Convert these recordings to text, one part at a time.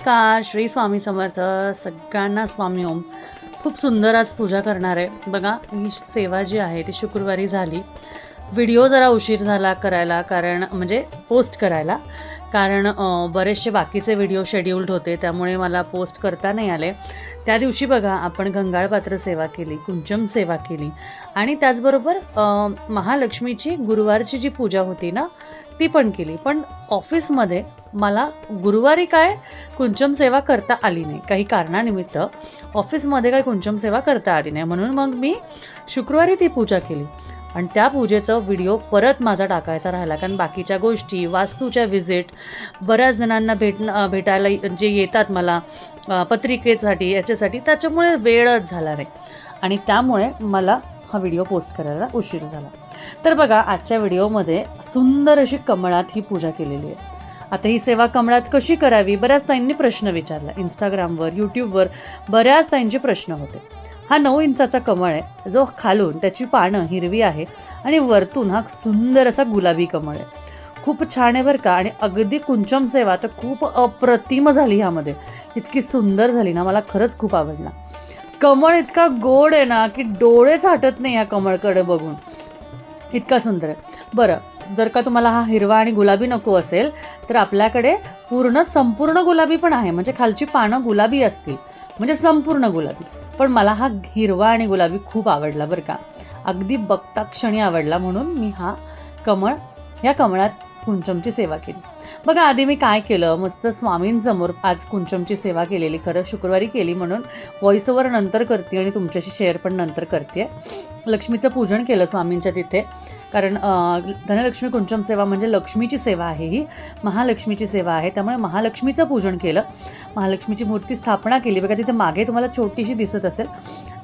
नमस्कार श्री स्वामी समर्थ सगळ्यांना स्वामी ओम. खूप सुंदर आज पूजा करणार आहे. बघा ही सेवा जी आहे ती शुक्रवारी झाली. व्हिडिओ जरा उशीर झाला करायला कारण म्हणजे पोस्ट करायला. कारण बरेचसे बाकीचे व्हिडिओ शेड्यूल्ड होते त्यामुळे मला पोस्ट करता नाही आले. त्या दिवशी बघा आपण गंगाळपात्र सेवा केली कुंचम सेवा केली. आणि त्याचबरोबर महालक्ष्मीची गुरुवारची जी पूजा होती ना ती पण केली. पण ऑफिसमध्ये मला गुरुवारी काय कुंचम सेवा करता आली नाही. काही कारणानिमित्त ऑफिसमध्ये काय कुंचम सेवा करता आली नाही. म्हणून मग मी शुक्रवारी ती पूजा केली. आणि त्या पूजेचा व्हिडिओ परत माझा टाकायचा राहिला. कारण बाकीच्या गोष्टी वास्तूच्या व्हिजिट बऱ्याच जणांना भेटणं भेटायला जे येतात मला पत्रिकेसाठी याच्यासाठी त्याच्यामुळे वेळच झाला नाही. आणि त्यामुळे मला हा व्हिडिओ पोस्ट करायला उशीर झाला. तर बघा आजच्या व्हिडिओमध्ये सुंदर अशी कमळात ही पूजा केलेली आहे. आता ही सेवा कमळात कशी करावी? बऱ्याच ताईंनी प्रश्न विचारला. इंस्टाग्रामवर यूट्यूबवर बऱ्याच ताईंचे प्रश्न होते. हा नऊ इंचाचा कमळ आहे. जो खालून त्याची पानं हिरवी आहे आणि वरतून हा सुंदर असा गुलाबी कमळ आहे. खूप छान आहे बरं का आणि अगदी कुंचम सेवा तर खूप अप्रतिम झाली ह्यामध्ये. इतकी सुंदर झाली ना मला खरंच खूप आवडला. कमळ इतका गोड आहे ना की डोळेच हटत नाही या कमळकडे बघून. इतका सुंदर आहे. बरं जर का तुम्हाला हा हिरवा आणि गुलाबी नको असेल तर आपल्याकडे पूर्ण संपूर्ण गुलाबी पण आहे. म्हणजे खालची पानं गुलाबी असतील. म्हणजे संपूर्ण गुलाबी. पण मला हा हिरवा आणि गुलाबी खूप आवडला बरं का. अगदी बघता क्षणी आवडला म्हणून मी हा कमळ या कमळात कुंचमची सेवा केली. बघा आधी मी काय केलं? मस्त स्वामींसमोर आज कुंचमची सेवा केलेली. खरं शुक्रवारी केली म्हणून व्हॉइस ओवर नंतर करते आणि तुमच्याशी शेअर पण नंतर करते. लक्ष्मीचं पूजन केलं स्वामींच्या तिथे. कारण धनलक्ष्मी कुंचम सेवा म्हणजे लक्ष्मीची सेवा आहे ही. महालक्ष्मीची सेवा आहे. त्यामुळे महालक्ष्मीचं पूजन केलं. महालक्ष्मीची मूर्ती स्थापना केली. बघा तिथे मागे तुम्हाला छोटीशी दिसत असेल.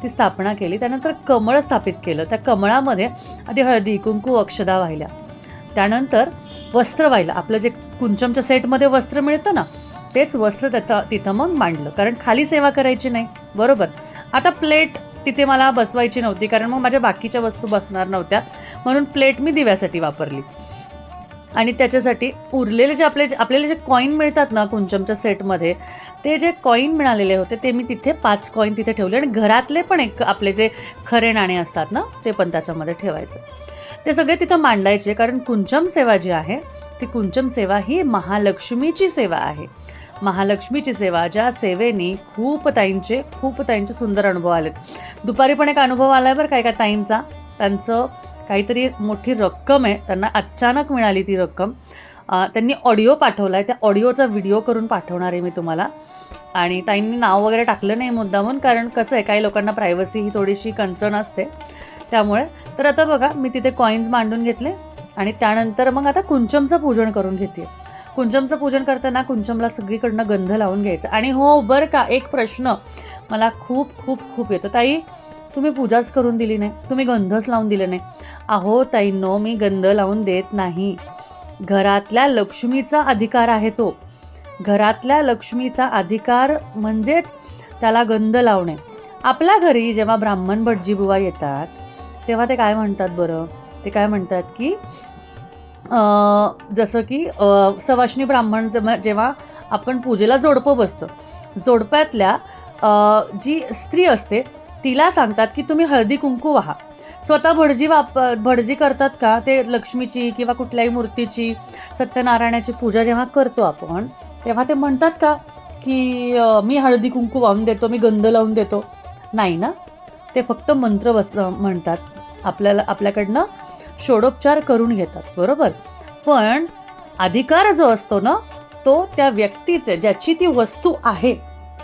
ती स्थापना केली. त्यानंतर कमळ स्थापित केलं. त्या कमळामध्ये आधी हळदी कुंकू अक्षदा वाहिल्या. त्यानंतर वस्त्र वाहिलं. आपलं जे कुंचमच्या सेटमध्ये वस्त्र मिळतं ना तेच वस्त्र तिथं तिथं मग मांडलं. कारण खाली सेवा करायची नाही. बरोबर? आता प्लेट तिथे मला बसवायची नव्हती कारण मग माझ्या बाकीच्या वस्तू बसणार नव्हत्या. म्हणून प्लेट मी दिव्यासाठी वापरली. आणि त्याच्यासाठी उरलेले जे आपले आपल्याला जे कॉईन मिळतात ना कुंचमच्या सेटमध्ये ते जे कॉईन मिळालेले होते ते मी तिथे पाच कॉईन तिथे ठेवले. आणि घरातले पण एक आपले जे खरे नाणे असतात ना ते पण त्याच्यामध्ये ठेवायचं. ते सगळे तिथं मांडायचे कारण कुंचम सेवा जी आहे ती कुंचम सेवा ही महालक्ष्मीची सेवा आहे. महालक्ष्मीची सेवा ज्या सेवेनी खूप ताईंचे खूप ताईंचे सुंदर अनुभव आलेत. दुपारी पण एक अनुभव आला आहे बरं काय का ताईंचा. त्यांचं काहीतरी मोठी रक्कम आहे त्यांना अचानक मिळाली ती रक्कम. त्यांनी ऑडिओ पाठवला आहे त्या ऑडिओचा व्हिडिओ करून पाठवणार आहे मी तुम्हाला. आणि ताईंनी नाव वगैरे टाकलं नाही मुद्दामून कारण कसं आहे काही लोकांना प्रायव्हसी ही थोडीशी कन्सर्न असते. त्यामुळे. तर आता बघा मी तिथे कॉईन्स मांडून घेतले आणि त्यानंतर मग आता कुंचमचं पूजन करून घेते. कुंचमचं पूजन करताना कुंचमला सगळीकडनं गंध लावून घ्यायचं. आणि हो बरं का एक प्रश्न मला खूप खूप खूप येतो. ताई तुम्ही पूजाच करून दिली नाही. तुम्ही गंधच लावून दिले नाही. अहो ताईंनो मी गंध लावून देत नाही. घरातल्या लक्ष्मीचा अधिकार आहे तो. घरातल्या लक्ष्मीचा अधिकार म्हणजेच त्याला गंध लावणे. आपल्या घरी जेव्हा ब्राह्मण भटजीबुवा येतात तेव्हा ते काय म्हणतात बरं? ते काय म्हणतात की जसं की सवाष्णी ब्राह्मण जेव्हा- जेव्हा आपण पूजेला जोडपं बसतं जोडप्यातल्या जी स्त्री असते तिला सांगतात की तुम्ही हळदी कुंकू वाहा. स्वतः भटजी वाप भटजी करतात का? ते लक्ष्मीची किंवा कुठल्याही मूर्तीची सत्यनारायणाची पूजा जेव्हा करतो आपण तेव्हा ते म्हणतात का? की मी हळदी कुंकू वाहून देतो मी गंध लावून देतो. नाही ना? ते फक्त मंत्र बस म्हणतात. आपल्याला आपल्याकडनं षोडोपचार करून घेतात बरोबर? पण अधिकार जो असतो ना तो त्या व्यक्तीचे ज्याची ती वस्तू आहे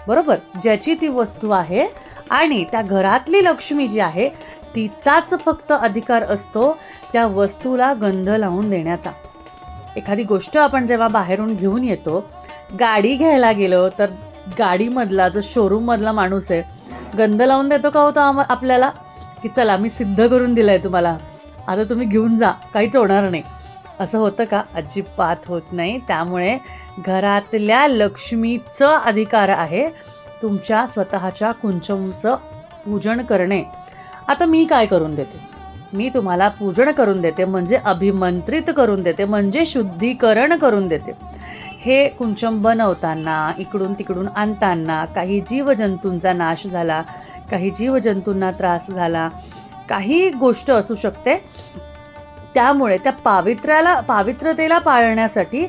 बरोबर? ज्याची ती वस्तू आहे आणि त्या घरातली लक्ष्मी जी आहे तिचाच फक्त अधिकार असतो त्या वस्तूला गंध लावून देण्याचा. एखादी गोष्ट आपण जेव्हा बाहेरून घेऊन येतो गाडी घ्यायला गेलो तर गाडीमधला जो शोरूममधला माणूस आहे गंध लावून देतो का होतो आम आपल्याला? की चला मी सिद्ध करून दिलं आहे तुम्हाला. आता तुम्ही घेऊन जा काहीच होणार नाही. असं होतं का? अजिबात होत नाही. त्यामुळे घरातल्या लक्ष्मीचं अधिकार आहे तुमच्या स्वतःच्या कुंचमचं पूजन करणे. आता मी काय करून देते? मी तुम्हाला पूजन करून देते म्हणजे अभिमंत्रित करून देते म्हणजे शुद्धीकरण करून देते. हे कुंचम बनवताना इकडून तिकडून आणताना काही जीवजंतूंचा नाश झाला काही जीवजंतूंना त्रास झाला काही गोष्ट असू शकते. त्यामुळे त्या पावित्र्याला पावित्रतेला पाळण्यासाठी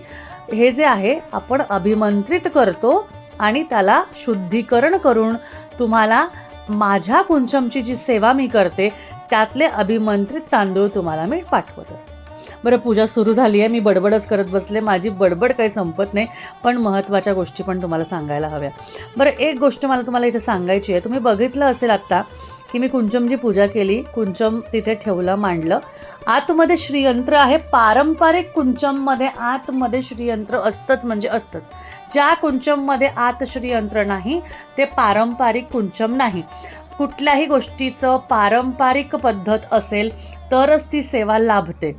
हे जे आहे आपण अभिमंत्रित करतो आणि त्याला शुद्धीकरण करून तुम्हाला माझ्या कुंचमची जी सेवा मी करते त्यातले अभिमंत्रित तांदूळ तुम्हाला मी पाठवत असते. बरं पूजा सुरू झाली आहे मी बडबडच करत बसले. माझी बडबड काही संपत नाही पण महत्त्वाच्या गोष्टी पण तुम्हाला सांगायला हव्या. बरं एक गोष्ट मला तुम्हाला इथे सांगायची आहे. तुम्ही बघितलं असेल आत्ता की मी कुंचमची पूजा केली कुंचम तिथे ठेवलं मांडलं. आतमध्ये श्रीयंत्र आहे. पारंपरिक कुंचममध्ये आतमध्ये श्रीयंत्र असतंच म्हणजे असतंच. ज्या कुंचममध्ये आत श्रीयंत्र नाही ते पारंपरिक कुंचम नाही. कुठल्याही गोष्टीचं पारंपरिक पद्धत असेल तरच ती सेवा लाभते.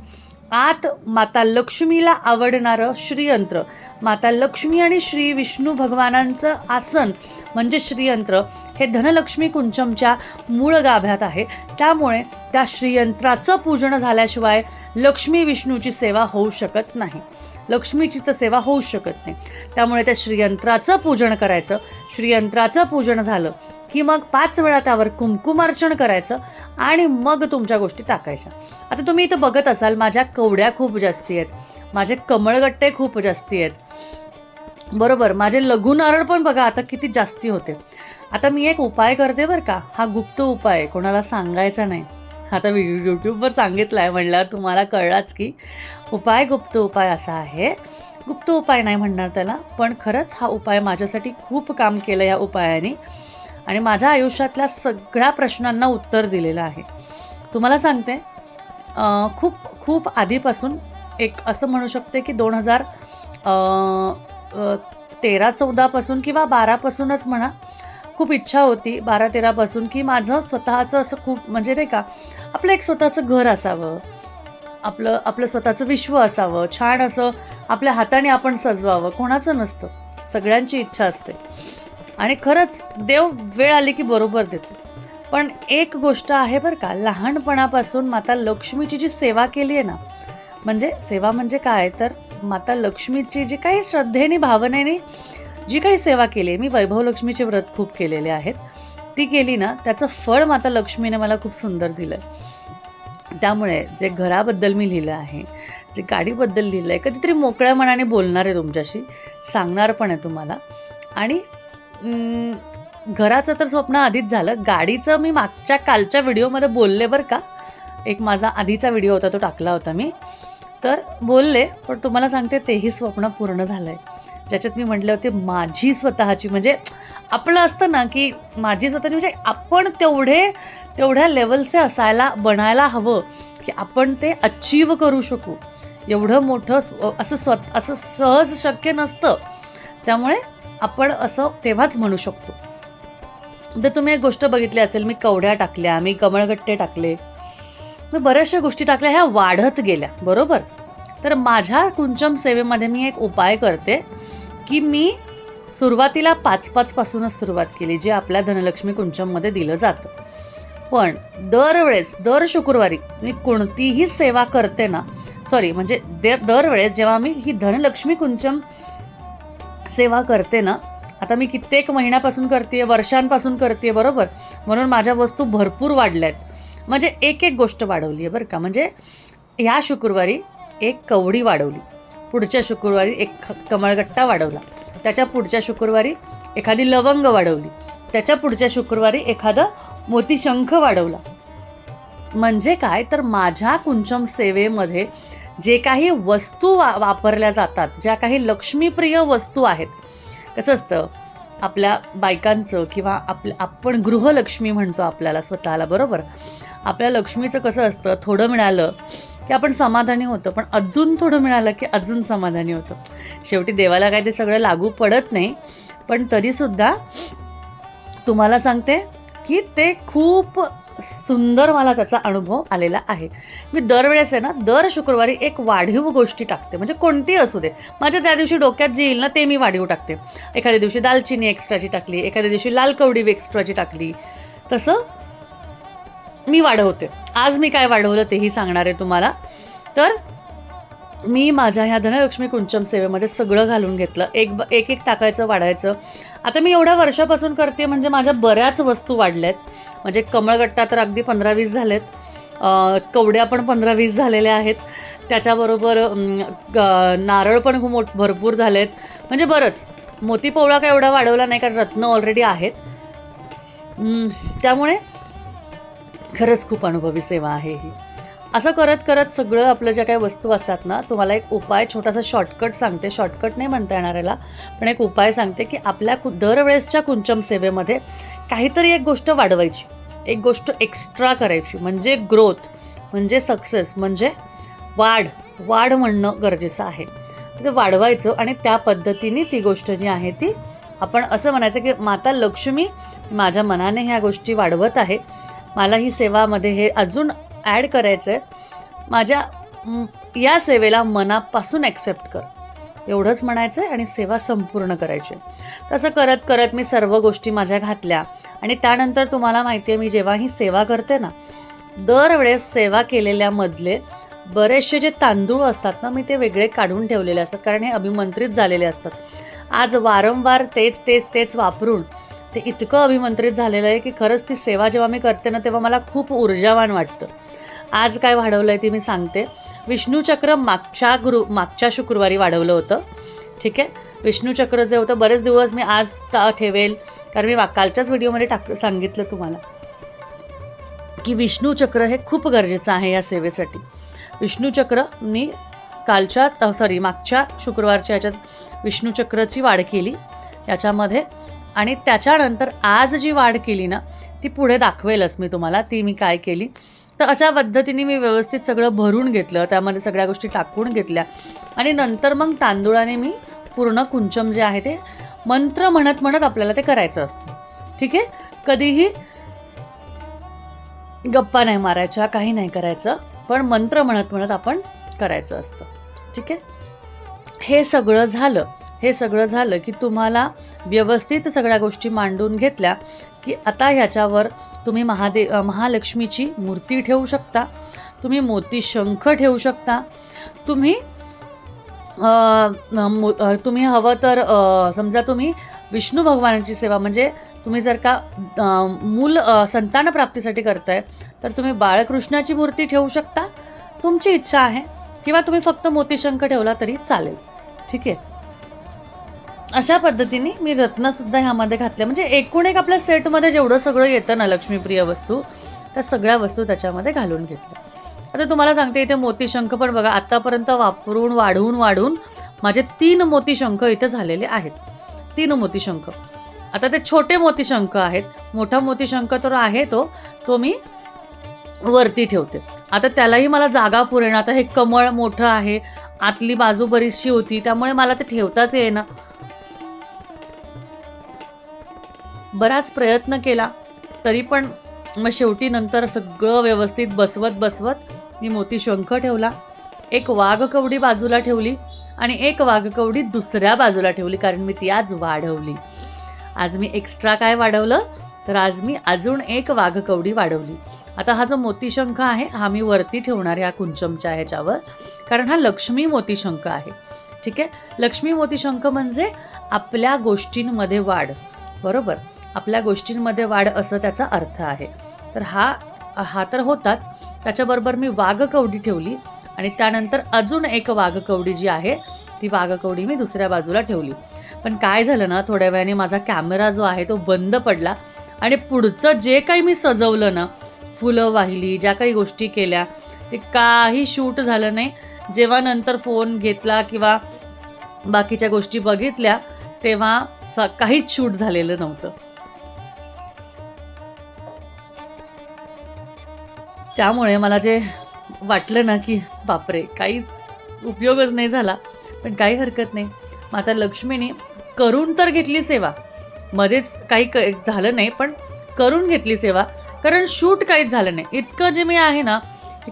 आत माता लक्ष्मीला आवडणारं श्रीयंत्र. माता लक्ष्मी आणि श्री विष्णू भगवानांचं आसन म्हणजे श्रीयंत्र हे धनलक्ष्मी कुंचमच्या मूळ गाभ्यात आहे. त्यामुळे त्या श्रीयंत्राचं पूजन झाल्याशिवाय लक्ष्मी विष्णूची सेवा होऊ शकत नाही. लक्ष्मीची तर सेवा होऊ शकत नाही. त्यामुळे त्या श्रीयंत्राचं पूजन करायचं. श्रीयंत्राचं पूजन झालं. की मग पाच वेळा त्यावर कुंकुमार्चन करायचं आणि मग तुमच्या गोष्टी टाकायच्या. आता तुम्ही इथं बघत असाल माझ्या कवड्या खूप जास्ती आहेत. माझे कमळगट्टे खूप जास्ती आहेत. बरोबर माझे लघु नारळ पण बघा आता किती जास्ती होते. आता मी एक उपाय करते बरं का. हा गुप्त उपाय कोणाला सांगायचा नाही. आता व्हिडिओ यूट्यूबवर सांगितलं आहे म्हणल्यावर तुम्हाला कळलाच की उपाय गुप्त उपाय असा आहे. गुप्त उपाय नाही म्हणणार त्याला पण खरंच हा उपाय माझ्यासाठी खूप काम केलं या उपायाने. आणि माझ्या आयुष्यातल्या सगळ्या प्रश्नांना उत्तर दिलेलं आहे. तुम्हाला सांगते खूप खूप आधीपासून एक असं म्हणू शकते की दोन हजार तेरा चौदापासून किंवा बारापासूनच म्हणा खूप इच्छा होती बारा तेरापासून की माझं स्वतःचं असं खूप म्हणजे नाही का आपलं एक स्वतःचं घर असावं आपलं आपलं स्वतःचं विश्व असावं छान असं आपल्या हाताने आपण सजवावं कोणाचं नसतं सगळ्यांची इच्छा असते. आणि खरंच देव वेळ आली की बरोबर देतो. पण एक गोष्ट आहे बरं का लहानपणापासून माता लक्ष्मीची जी सेवा केली आहे ना म्हणजे सेवा म्हणजे काय? तर माता लक्ष्मीची जी काही श्रद्धेने भावनेने जी काही सेवा केली आहे मी वैभव लक्ष्मीचे व्रत खूप केलेले आहेत ती केली ना त्याचं फळ माता लक्ष्मीने मला खूप सुंदर दिलं. त्यामुळे जे घराबद्दल मी लिहिलं आहे जे गाडीबद्दल लिहिलं आहे कधीतरी मोकळ्या मनाने बोलणार आहे तुमच्याशी सांगणार पण आहे तुम्हाला. आणि घराचं तर स्वप्न आधीच झालं. गाडीचं मी मागच्या कालच्या व्हिडिओमध्ये बोलले बरं का. एक माझा आधीचा व्हिडिओ होता तो टाकला होता मी. तर बोलले पण तुम्हाला सांगते तेही स्वप्न पूर्ण झालं आहे ज्याच्यात मी म्हटले होते माझी स्वतःची म्हणजे आपलं असतं ना की माझी स्वतःची म्हणजे आपण तेवढे तेवढ्या लेवलचे असायला बनायला हवं की आपण ते अचीव करू शकू. एवढं मोठं असं स्व असं सहज शक्य नसतं. त्यामुळे आपण असं तेव्हाच म्हणू शकतो. तर तुम्ही एक गोष्ट बघितली असेल मी कवड्या टाकल्या मी कमळगट्टे टाकले. मी बऱ्याचशा गोष्टी टाकल्या ह्या वाढत गेल्या बरोबर? तर माझ्या कुंचम सेवेमध्ये मी एक उपाय करते की मी सुरुवातीला पाच पाचपासूनच सुरुवात केली जे आपल्या धनलक्ष्मी कुंचममध्ये दिलं जातं. पण दरवेळेस दर शुक्रवारी मी कोणतीही सेवा करते ना सॉरी म्हणजे दे दरवेळेस जेव्हा मी ही धनलक्ष्मी कुंचम सेवा करते ना आता मी कित्येक महिन्यापासून करते वर्षांपासून करते बरोबर? म्हणून माझ्या वस्तू भरपूर वाढल्या आहेत म्हणजे एक एक गोष्ट वाढवली आहे बरं का. म्हणजे ह्या शुक्रवारी एक कवडी वाढवली. पुढच्या शुक्रवारी एक कमळगट्टा वाढवला. त्याच्या पुढच्या शुक्रवारी एखादी लवंग वाढवली. त्याच्या पुढच्या शुक्रवारी एखादं मोतीशंख वाढवला. म्हणजे काय? तर माझ्या कुंचम सेवेमध्ये जे काही वस्तू वा वापरल्या जातात ज्या काही लक्ष्मीप्रिय वस्तू आहेत कसं असतं? आपल्या बायकांचं किंवा आपल्या आपण गृहलक्ष्मी म्हणतो आपल्याला स्वतःला बरोबर? आपल्या लक्ष्मीचं कसं असतं? थोडं मिळालं की आपण समाधानी होतं पण अजून थोडं मिळालं की अजून समाधानी होतं. शेवटी देवाला काय ते सगळं लागू पडत नाही पण तरीसुद्धा तुम्हाला सांगते की ते खूप सुंदर मला त्याचा अनुभव आलेला आहे. मी दरवेळेस आहे ना दर शुक्रवारी एक वाढीव गोष्टी टाकते. म्हणजे कोणतीही असू दे. माझ्या त्या दिवशी डोक्यात जे येईल ना ते मी वाढीव टाकते. एखाद्या दिवशी दालचिनी एक्स्ट्राची टाकली एखाद्या दिवशी लाल कवडी एक्स्ट्राची टाकली. तसं मी वाढवते. आज मी काय वाढवलं तेही सांगणार आहे तुम्हाला. तर मी माझ्या ह्या धनलक्ष्मी कुंचम सेवेमध्ये सगळं घालून घेतलं. एक ब एक एक टाकायचं वाढायचं. आता मी एवढ्या वर्षापासून करते म्हणजे माझ्या बऱ्याच वस्तू वाढल्या आहेत म्हणजे कमळगट्टा तर अगदी पंधरा वीस झालेत. कवड्या पण पंधरा वीस झालेल्या आहेत. त्याच्याबरोबर नारळ पण खूप मोठ भरपूर झालेत. म्हणजे बरंच. मोती पोवळा काय एवढा वाढवला नाही कारण रत्न ऑलरेडी आहेत. त्यामुळे खरंच खूप अनुभवी सेवा आहे ही. असं करत करत सगळं आपलं ज्या काही वस्तू असतात ना तुम्हाला एक उपाय छोटासा शॉर्टकट सांगते. शॉर्टकट नाही म्हणता येणार याला पण एक उपाय सांगते की आपल्या कु दरवेळेसच्या कुंचम सेवेमध्ये काहीतरी एक गोष्ट वाढवायची. एक गोष्ट एक्स्ट्रा करायची. म्हणजे ग्रोथ म्हणजे सक्सेस म्हणजे वाढ. वाढ म्हणणं गरजेचं आहे. ते वाढवायचं आणि त्या पद्धतीने ती गोष्ट जी आहे ती आपण असं म्हणायचं की माता लक्ष्मी माझ्या मनाने ह्या गोष्टी वाढवत आहे. मला ही सेवामध्ये हे अजून ॲड करायचं आहे माझ्या या सेवेला मनापासून ॲक्सेप्ट कर एवढंच म्हणायचं आहे आणि सेवा संपूर्ण करायची आहे. तसं करत करत मी सर्व गोष्टी माझ्या घातल्या आणि त्यानंतर तुम्हाला माहिती आहे मी जेव्हा ही सेवा करते ना दरवेळेस सेवा केलेल्यामधले बरेचसे जे तांदूळ असतात ना मी ते वेगळे काढून ठेवलेले असतात कारण हे अभिमंत्रित झालेले असतात आज वारंवार तेच तेच तेच वापरून ते इतकं अभिमंत्रित झालेलं आहे की खरंच ती सेवा जेव्हा मी करते ना तेव्हा मला खूप ऊर्जावान वाटतं. आज काय वाढवलं आहे ते मी सांगते. विष्णूचक्र मागच्या गुरु मागच्या शुक्रवारी वाढवलं होतं. ठीक आहे? विष्णूचक्र जे होतं बरेच दिवस मी आज ठेवेल. कारण मी कालच्याच व्हिडिओमध्ये टाक सांगितलं तुम्हाला. की विष्णूचक्र हे खूप गरजेचं आहे या सेवेसाठी. विष्णूचक्र मी कालच्या सॉरी मागच्या शुक्रवारच्या याच्यात विष्णूचक्रची वाढ केली. याच्यामध्ये आणि त्याच्यानंतर आज जी वाढ केली ना ती पुढे दाखवेलच मी तुम्हाला ती मी काय केली. तर अशा पद्धतीने मी व्यवस्थित सगळं भरून घेतलं त्यामध्ये सगळ्या गोष्टी टाकून घेतल्या. आणि नंतर मग तांदुळाने मी पूर्ण कुंचम जे आहे ते मंत्र म्हणत म्हणत आपल्याला ते करायचं असतं. ठीक आहे? कधीही गप्पा नाही मारायच्या काही नाही करायचं पण मंत्र म्हणत म्हणत आपण करायचं असतं. ठीक आहे? हे सगळं झालं. हे सगळं झालं की तुम्हाला व्यवस्थित सगळ्या गोष्टी मांडून घेतल्या की आता ह्याच्यावर तुम्ही महादे महालक्ष्मीची मूर्ती ठेवू शकता तुम्ही मोती शंख ठेवू शकता तुम्ही मो- तुम्ही हवं तर समजा तुम्ही विष्णू भगवानाची सेवा म्हणजे तुम्ही जर का मूल संतान प्राप्तीसाठी करताय तर तुम्ही बाळकृष्णाची मूर्ती ठेवू शकता तुमची इच्छा आहे किंवा तुम्ही फक्त मोतीशंख ठेवला तरी चालेल. ठीक आहे? अशा पद्धतीने मी रत्नसुद्धा ह्यामध्ये घातल्या. म्हणजे एकूण एक आपल्या सेटमध्ये जेवढं सगळं येतं ना लक्ष्मीप्रिय वस्तू त्या सगळ्या वस्तू त्याच्यामध्ये घालून घेतल्या. आता तुम्हाला सांगते इथे मोतीशंख पण बघा आत्तापर्यंत वापरून वाढवून वाढून माझे तीन मोतीशंख इथे झालेले आहेत. तीन मोतीशंख. आता ते छोटे मोतीशंख आहेत. मोठा मोतीशंख तर आहे तो तो मी वरती ठेवते. आता त्यालाही मला जागा पुरेना. आता हे कमळ मोठं आहे आतली बाजू बरीचशी होती त्यामुळे मला ते ठेवताच येईना. बराच प्रयत्न केला तरी पण मग शेवटी नंतर सगळं व्यवस्थित बसवत बसवत मी मोती शंख ठेवला एक वाघकवडी बाजूला ठेवली आणि एक वाघकवडी दुसऱ्या बाजूला ठेवली कारण मी ती आज वाढवली. आज मी एक्स्ट्रा काय वाढवलं? तर आज मी अजून एक वाघकवडी वाढवली. आता हा जो मोतीशंख आहे हा मी वरती ठेवणार ह्या कुंचमच्या ह्याच्यावर कारण हा लक्ष्मी मोतीशंख आहे. ठीक आहे? लक्ष्मी मोतीशंख म्हणजे आपल्या गोष्टींमध्ये वाढ. बरोबर? आपल्या गोष्टींमध्ये वाढ असं त्याचा अर्थ आहे. तर हा हा तर होताच. त्याच्याबरोबर मी वाघकवडी ठेवली आणि त्यानंतर अजून एक वाघकवडी जी आहे ती वाघकवडी मी दुसऱ्या बाजूला ठेवली. पण काय झालं ना थोड्या वेळाने माझा कॅमेरा जो आहे तो बंद पडला आणि पुढचं जे काही मी सजवलं ना फुलं वाहिली ज्या काही गोष्टी केल्या ते काही शूट झालं नाही. जेव्हा नंतर फोन घेतला किंवा बाकीच्या गोष्टी बघितल्या तेव्हा स काहीच शूट झालेलं नव्हतं. त्यामुळे मला जे वाटलं ना की बापरे काहीच उपयोगच नाही झाला. पण काही हरकत नाही. माता लक्ष्मीने करून तर घेतली सेवा. मध्येच काही क झालं नाही पण करून घेतली सेवा. कारण शूट काहीच झालं नाही. इतकं जे मी आहे ना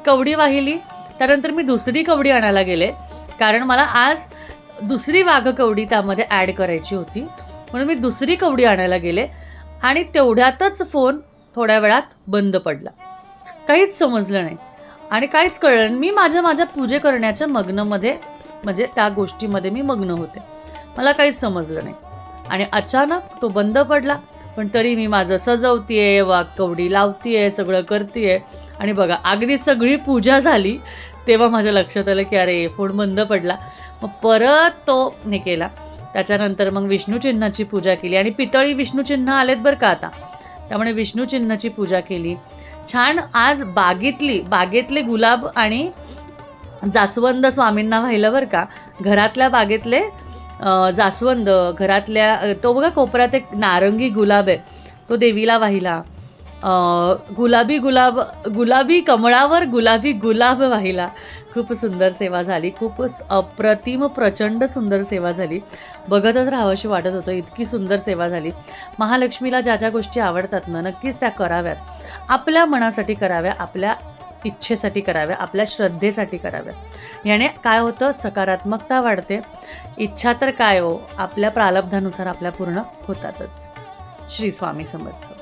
कवडी वाहिली त्यानंतर मी दुसरी कवडी आणायला गेले. कारण मला आज दुसरी वाघ कवडी त्यामध्ये ॲड करायची होती. म्हणून मी दुसरी कवडी आणायला गेले आणि तेवढ्यातच फोन थोड्या वेळात बंद पडला. काहीच समजलं नाही. आणि काहीच कळलं मी माझ्या माझ्या पूजे करण्याच्या मग्नमध्ये म्हणजे त्या गोष्टीमध्ये मी मग्न होते. मला काहीच समजलं नाही. आणि अचानक तो बंद पडला. पण तरी मी माझं सजवतीये वाघ कवडी लावतीये सगळं करतीये. आणि बघा अगदी सगळी पूजा झाली तेव्हा माझ्या लक्षात आलं की अरे फोन बंद पडला. मग परत तो हे केला. त्याच्यानंतर मग विष्णूचिन्हाची पूजा केली. आणि पितळी विष्णूचिन्ह आलेत बरं का आता. त्यामुळे विष्णूचिन्हाची पूजा केली. छान आज बागेतली बागेतले गुलाब आणि जास्वंद स्वामींना व्हायलं बरं का? घरातल्या बागेतले जास्वंद घरातल्या तो बघा कोपऱ्यात एक नारंगी गुलाब आहे तो देवीला वाहिला गुलाबी गुलाब गुलाबी कमळावर गुलाबी गुलाब वाहिला खूप सुंदर सेवा झाली. खूप अप्रतिम प्रचंड सुंदर सेवा झाली. बघतच राहावंशी वाटत होतं. इतकी सुंदर सेवा झाली. महालक्ष्मीला ज्या ज्या गोष्टी आवडतात ना नक्कीच त्या कराव्यात. आपल्या मनासाठी कराव्या आपल्या इच्छेसाठी कराव्या आपल्या श्रद्धेसाठी कराव्या याने काय होतं? सकारात्मकता वाढते. इच्छा तर काय हो? आपल्या प्रालब्धानुसार आपल्या पूर्ण होतातच. श्री स्वामी समर्थ.